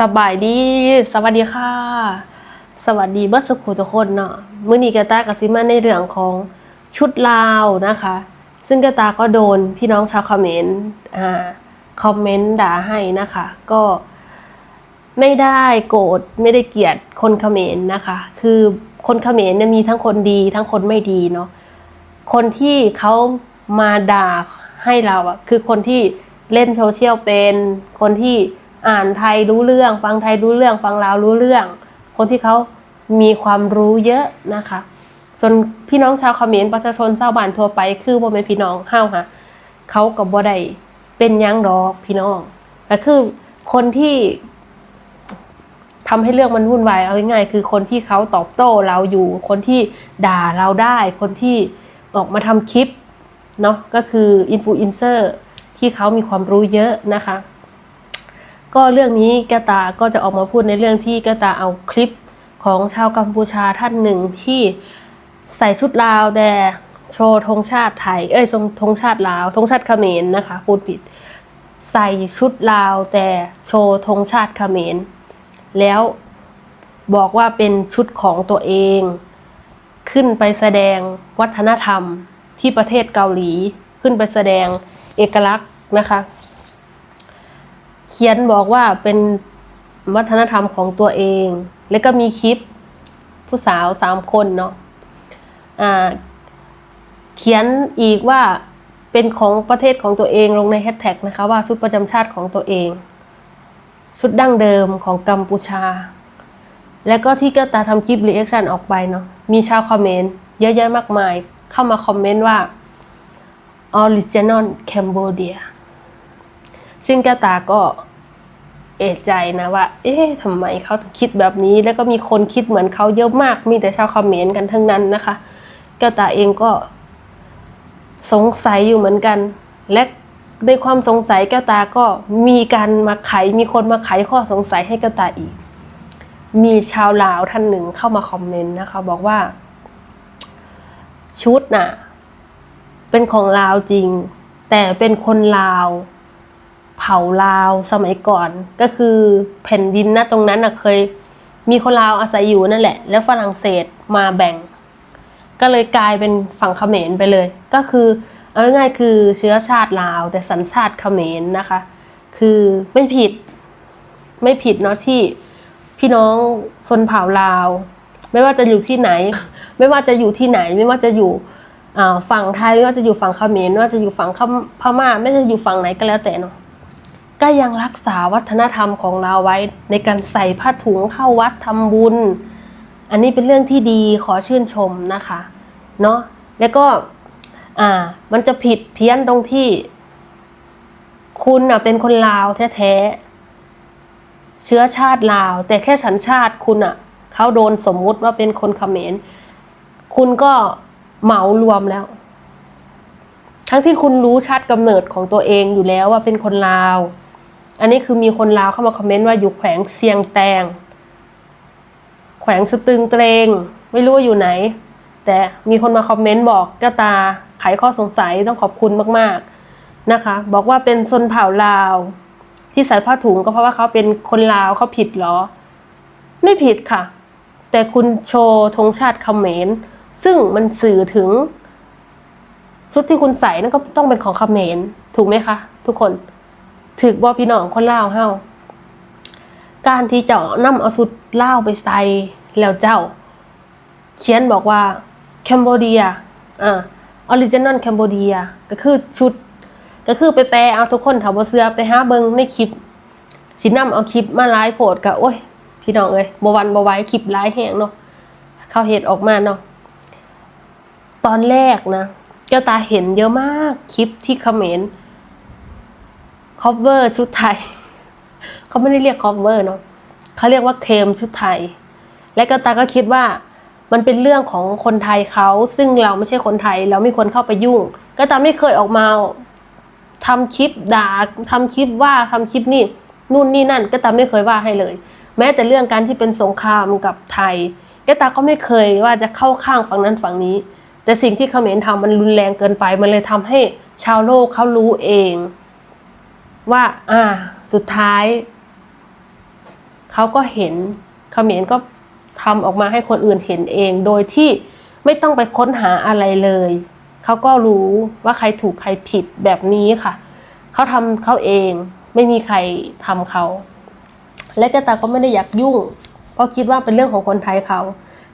สบายดี สวัสดีค่ะ สวัสดีเบิร์ดสุขุทุกคนเนาะมื้อนี้กระตากสิมาในเรื่องของชุดลาวนะคะ ซึ่งกระตาก็โดนพี่น้องชาวคอมเมนต์อ่าคอมเมนต์ด่าให้นะคะ ก็ไม่ได้โกรธไม่ได้เกลียดคนเขมรนะคะ คือคนเขมรเนี่ยมีทั้งคนดีทั้งคนไม่ดีเนาะคนที่เขามาด่าให้เราอะคือคนที่เล่นโซเชียลเป็นคนที่ อ่านไทยรู้เรื่อง ฟังไทยรู้เรื่อง ฟังลาวรู้เรื่อง คนที่เขามีความรู้เยอะนะคะ ส่วนพี่น้องชาวเขมรประชาชนชาวบ้านทั่วไป คือบ่เป็นพี่น้องเฮาค่ะ เขากับบ่ได้เป็นยังดอกพี่น้องแต่คือคนที่ทำให้เรื่องมันวุ่นวายเอาง่ายๆคือคนที่เขาตอบโต้เราอยู่ คนที่ด่าเราได้ คนที่ออกมาทำคลิปเนาะก็คืออินฟลูเอนเซอร์ที่เขามีความรู้เยอะนะคะ ก็เรื่องนี้กระตาก็จะออกมาพูดในเรื่องที่กระตาเอาคลิปของชาวกัมพูชาท่านหนึ่งที่ใส่ชุดลาวแต่โชว์ธงชาติไทย เอ้ยธงชาติลาวธงชาติเขมรนะคะ พูดผิด ใส่ชุดลาวแต่โชว์ธงชาติเขมร แล้วบอกว่าเป็นชุดของตัวเอง ขึ้นไปแสดงวัฒนธรรมที่ประเทศเกาหลี ขึ้นไปแสดงเอกลักษณ์นะคะ เขียนบอกว่าเป็นวัฒนธรรมของตัวเอง แล้วก็มีคลิปผู้สาวสามคนเนาะอ่าเขียนอีกว่าเป็นของประเทศของตัวเองลงในแฮชแท็กนะคะว่าชุดประจำชาติของตัวเอง ชุดดั้งเดิมของกัมพูชา แล้วก็ที่ก็ตาทำคลิปรีแอคชั่นออกไปเนาะมีชาวคอมเมนต์เยอะแยะมากมาย เข้ามาคอมเมนต์ว่า Original Cambodia ซึ่งแก้วตาก็เอะใจนะว่า เอ๊ะทำไมเขาถึงคิดแบบนี้ แล้วก็มีคนคิดเหมือนเขาเยอะมาก มีแต่ชาวคอมเมนต์กันทั้งนั้นนะคะ แก้วตาเองก็สงสัยอยู่เหมือนกัน และในความสงสัยแก้วตาก็มีการมาไข มีคนมาไขข้อสงสัยให้แก้วตาอีก มีชาวลาวท่านหนึ่งเข้ามาคอมเมนต์นะคะ บอกว่า ชุดน่ะ เป็นของลาวจริง แต่เป็นคนลาว เผ่าลาวสมัยก่อน ก็คือแผ่นดินนะตรงนั้นนะเคยมีคนลาวอาศัยอยู่นั่นแหละ แล้วฝรั่งเศสมาแบ่ง ก็เลยกลายเป็นฝั่งเขมรไปเลย ก็คือเอาง่ายคือเชื้อชาติลาว แต่สัญชาติเขมรนะคะ คือไม่ผิดไม่ผิดเนาะที่พี่น้องชนเผ่าลาว ไม่ว่าจะอยู่ที่ไหน ไม่ว่าจะอยู่ที่ไหน ไม่ว่าจะอยู่ฝั่งไทยไม่ว่าจะอยู่ฝั่งเขมรไม่ว่าจะอยู่ฝั่งพม่าไม่ว่าจะอยู่ฝั่งไหนก็แล้วแต่เนาะ ก็ยังรักษาวัฒนธรรมของเราไว้ในการใส่ผ้าถุงเข้าวัดทำบุญ อันนี้เป็นเรื่องที่ดีขอชื่นชมนะคะเนาะแล้วก็อ่ามันจะผิดเพี้ยนตรงที่ คุณอะเป็นคนลาวแท้ๆเชื้อชาติลาว แต่แค่สัญชาติคุณอะเขาโดนสมมุติว่าเป็นคนเขมรคุณก็เหมารวมแล้ว ทั้งที่คุณรู้ชาติกำเนิดของตัวเองอยู่แล้วว่าเป็นคนลาว อันนี้คือมีคนลาวเข้ามาคอมเมนต์ว่าอยู่แขวงเซียงแตง แขวงสตึงเตรง ไม่รู้ว่าอยู่ไหน แต่มีคนมาคอมเมนต์บอกกตาไขข้อสงสัยต้องขอบคุณมากๆนะคะ บอกว่าเป็นชนเผ่าลาว ที่ใส่ผ้าถุงก็เพราะว่าเขาเป็นคนลาวเขาผิดเหรอ ไม่ผิดค่ะ แต่คุณโชว์ธงชาติเขมรซึ่งมันสื่อถึงชุดที่คุณใส่นั่นก็ต้องเป็นของเขมรถูกไหมคะ ทุกคน ถือว่พี่น้องคนลาวเฮาการที่เจ้านำเอาชุดลาวไปใส่แล้วเจ้า เขียนบอกว่าแคนเบเดียอ่าออริจินอลแคนเบเดียก็คือชุด ก็คือไปแปลเอาทุกคนถามว่าเสื้อไปหาเบิงในคลิปสินำเอาคลิปมาไลฟ์โพดก็โอ้ย พี่น้องเอ้ยบ่วันบ่ไหว้คลิปไลฟ์แห้งเนาะเขาเฮ็ดออกมาเนาะตอนแรกนะแก้วตาเห็นเยอะมากคลิปที่เขมร cover ชุดไทย เขาไม่ได้เรียก cover เนาะเขาเรียกว่าเคมชุดไทย และก้วตาก็คิดว่ามันเป็นเรื่องของคนไทยเขาซึ่งเราไม่ใช่คนไทย เราไม่ควรเข้าไปยุ่งก้วตาไม่เคยออกมาทำคลิปด่าทำคลิปว่าทำคลิปนี่นู่นนี่นั่นก้วตาไม่เคยว่าให้เลย แม้แต่เรื่องการที่เป็นสงครามกับไทยก้วตาก็ไม่เคยว่าจะเข้าข้างฝั่งนั้นฝั่งนี้ แต่สิ่งที่เขมรทำมันรุนแรงเกินไปมันเลยทำให้ชาวโลกเขารู้เอง ว่าอ่าสุดท้าย เขาก็เห็นเขมรก็ทำออกมาให้คนอื่นเห็นเอง โดยที่ไม่ต้องไปค้นหาอะไรเลย เขาก็รู้ว่าใครถูกใครผิดแบบนี้ค่ะ เขาทำเขาเองไม่มีใครทำเขา และกตาก็ไม่ได้อยากยุ่ง เพราะคิดว่าเป็นเรื่องของคนไทยเขา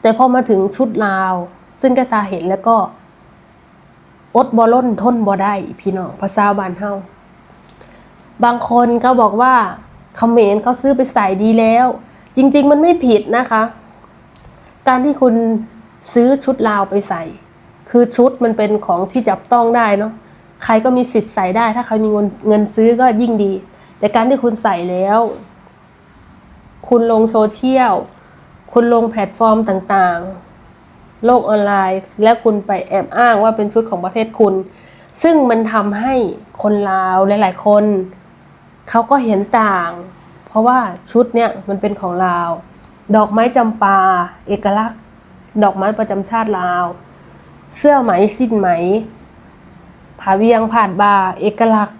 แต่พอมาถึงชุดลาว ซึ่งกตาเห็นแล้วก็ อดบอล่นทนบอได้พี่น้องภาษาบ้านเฮา บางคนก็บอกว่าเขมรเขาซื้อไปใส่ดีแล้ว จริง ๆ มันไม่ผิดนะคะ การที่คุณซื้อชุดลาวไปใส่ คือชุดมันเป็นของที่จับต้องได้เนาะใครก็มีสิทธิ์ใส่ได้ ถ้าใครมีเงินเงินซื้อก็ยิ่งดี แต่การที่คุณใส่แล้ว คุณลงโซเชียลคุณลงแพลตฟอร์มต่างๆ โลกออนไลน์ และคุณไปแอบอ้างว่าเป็นชุดของประเทศคุณ ซึ่งมันทำให้คนลาวหลายๆคน เขาก็เห็นต่าง เพราะว่าชุดเนี่ยมันเป็นของลาว ดอกไม้จำปา เอกลักษณ์ ดอกไม้ประจำชาติลาว เสื้อไหมสิ้นไหมผาเวียงผ่านบาเอกลักษณ์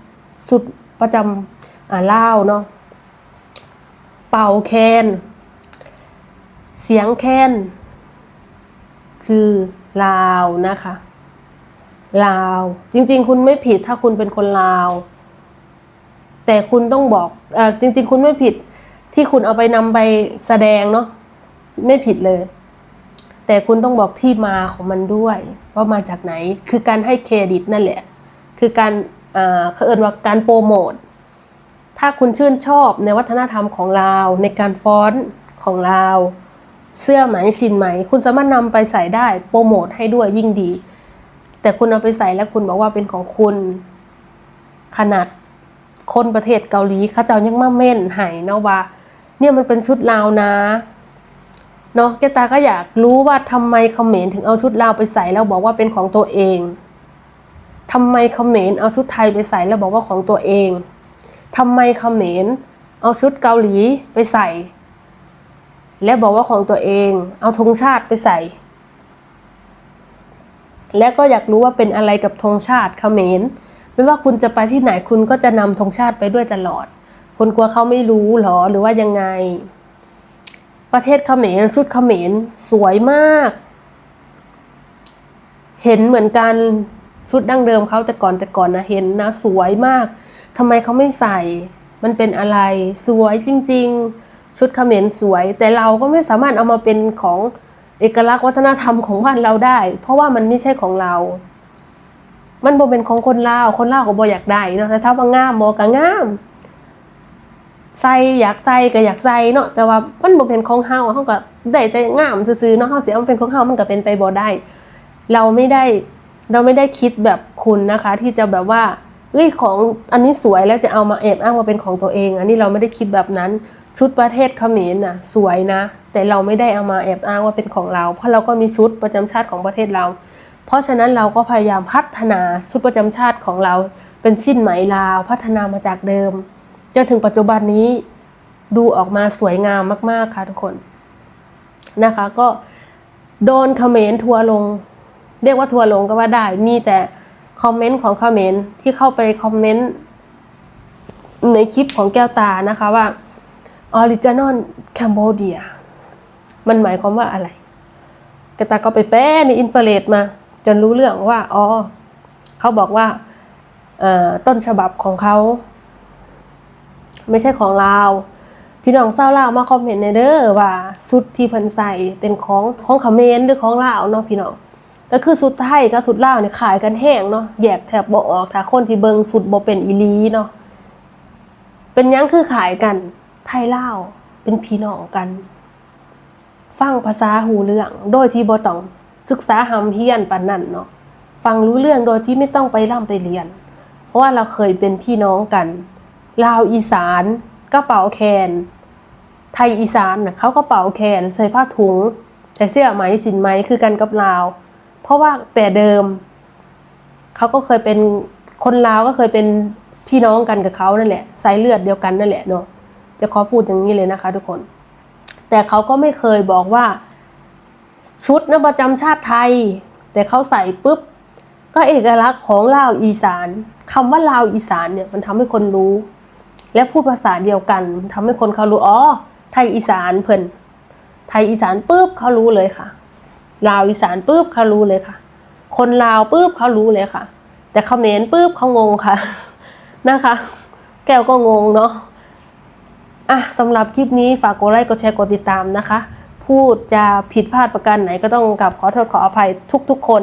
สุดประจำอ่าลาวเนาะเป่าแคนเสียงแคนคือลาวนะคะ ลาว จริง ๆ คุณไม่ผิดถ้าคุณเป็นคนลาว แต่คุณต้องบอกอจริง ๆ คุณไม่ผิดที่คุณเอาไปนำไปแสดงเนาะไม่ผิดเลย แต่คุณต้องบอกที่มาของมันด้วย ว่ามาจากไหนคือการให้เครดิตนั่นแหละ คือการอ่าเขาเอินว่าการโปรโมทถ้าคุณชื่นชอบในวัฒนธรรมของลาว ในการฟ้อนของลาว เสื้อไหมสินไหม คุณสามารถนำไปใส่ได้โปรโมทให้ด้วยยิ่งดี แต่คุณเอาไปใส่แล้วคุณบอกว่าเป็นของคุณขนาด คนประเทศเกาหลีเขาเจ้ายังมาเม่นให้เนาะว่า เนี่ยมันเป็นชุดลาวนะเนาะแกตาก็อยากรู้ว่าทำไมเขมรถึงเอาชุดลาวไปใส่แล้วบอกว่าเป็นของตัวเองทำไมเขมรเอาชุดไทยไปใส่แล้วบอกว่าของตัวเองทำไมเขมรเอาชุดเกาหลีไปใส่ และบอกว่าของตัวเอง เอาธงชาติไปใส่ และก็อยากรู้ว่าเป็นอะไรกับธงชาติเขมร ไม่ว่าคุณจะไปที่ไหนคุณก็จะนำธงชาติไปด้วยตลอดคุณกลัวเขาไม่รู้หรอหรือว่ายังไง ประเทศเขมรชุดเขมรสวยมาก เห็นเหมือนกันชุดดั้งเดิมเขาแต่ก่อนแต่ก่อนนะเห็นนะสวยมากทำไมเขาไม่ใส่ มันเป็นอะไร สวยจริง ๆ ชุดเขมรสวย แต่เราก็ไม่สามารถเอามาเป็นของเอกลักษณ์วัฒนธรรมของบ้านเราได้ เพราะว่ามันไม่ใช่ของเรา มันบ่เป็นของคนลาวคนลาวก็บ่อยากได้เนาะแต่ถ้าว่างามบ่ก็งามใส่อยากใส่ก็อยากใส่เนาะแต่ว่ามันบ่เป็นของเฮาเฮาก็ได้แต่งามซื่อๆเนาะเฮาสิเอามันเป็นของเฮามันก็เป็นไปบ่ได้ เราไม่ได้เราไม่ได้คิดแบบคุณนะคะ ที่จะแบบว่าเอ้ยของอันนี้สวยแล้วจะเอามาแอบอ้างว่าเป็นของตัวเอง อันนี้เราไม่ได้คิดแบบนั้นชุดประเทศเขมรน่ะสวยนะ แต่เราไม่ได้เอามาแอบอ้างว่าเป็นของเรา เพราะเราก็มีชุดประจำชาติของประเทศเรา เพราะฉะนั้นเราก็พยายามพัฒนาชุดประจำชาติของเราเป็นสิ้นไหมลาว พัฒนามาจากเดิม จนถึงปัจจุบันนี้ดูออกมาสวยงามมากๆค่ะทุกคนนะคะก็โดนเขมรทัวลง เรียกว่าทัวลงก็ว่าได้มีแต่คอมเมนต์ของเขมรที่เข้าไปคอมเมนต์ในคลิปของแก้วตานะคะว่า Original Cambodia มันหมายความว่าอะไรแกวตาก็ไปแป้ในอินฟราเรดมา จนรู้เรื่องว่าอ๋อเขาบอกว่าต้นฉบับของเขา ไม่ใช่ของลาวพี่น้องเศร้าวลามาคอมเมนต์ในเด้อว่าสุดที่เพิ่นใส่เป็นของของเขมรหรือของลาวเนาะพี่น้องก็คือสุดไทยกับสุดลาวเนี่ยขายกันแห้งเนาะแยกแถบบ่ออกถ้าคนที่เบิงสุดบ่เป็นอีลีเนาะเป็นยังคือขายกันไทยลาวเป็นพี่น้องกัน ฟังภาษาหูเรื่อง โดยที่บ่ต้อง ศึกษาหำเฮียนปานนั้นเนาะฟังรู้เรื่องโดยที่ไม่ต้องไปร่ำไปเรียน เพราะว่าเราเคยเป็นพี่น้องกันลาวอีสานกระเป๋าแคน ไทยอีสานนะเขากระเป๋าแขนใส่ผ้าถุงใส่เสื้อไหมสินไหมคือกันกับลาว เพราะว่าแต่เดิม เขาก็เคยเป็นคนลาวก็เคยเป็นพี่น้องกันกับเขานั่นแหละสายเลือดเดียวกันนั่นแหละเนาะจะขอพูดอย่างนี้เลยนะคะ ทุกคน แต่เขาก็ไม่เคยบอกว่า ชุดนักประจำชาติไทย แต่เขาใส่ปุ๊บ ก็เอกลักษณ์ของลาวอีสานคำว่าลาวอีสานเนี่ยมันทำให้คนรู้ และพูดภาษาเดียวกันทำให้คนเขารู้อ๋อไทยอีสานเพิ่นไทยอีสานปุ๊บเขารู้เลยค่ะ ลาวอีสานปุ๊บเขารู้เลยค่ะ คนลาวปุ๊บเขารู้เลยค่ะ แต่เขมรปุ๊บเขางงค่ะนะคะ แก้วก็งงเนาะอะสำหรับคลิปนี้ฝากกดไลค์กดแชร์กดติดตามนะคะ พูดจะผิดพลาดประการไหนก็ต้องกลับขอโทษขออภัยทุกๆ คน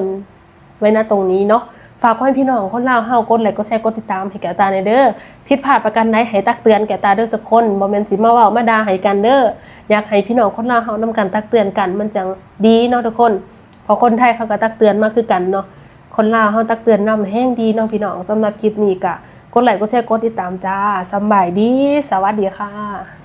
ไว้ณตรงนี้เนาะฝากให้พี่น้องคนเล่าเฮากดไลค์กดแชร์กดติดตามให้แก่ตาในเด้อผิดพลาดประการใดให้ตักเตือนแก่ตาเด้อทุกคนบ่แม่นสิมาเว้ามาด่าให้กันเด้ออยากให้พี่น้องคนเล่าเฮานำกันตักเตือนกันมันจังดีเนาะทุกคนเพราะคนไทยเขาก็ตักเตือนมาคือกันเนาะคนลาวเฮาตักเตือนนำแห้งดีน้องพี่น้องสำหรับคลิปนี้ก็กดไลค์กดแชร์กดติดตามจ้าสบายดี สวัสดีค่ะ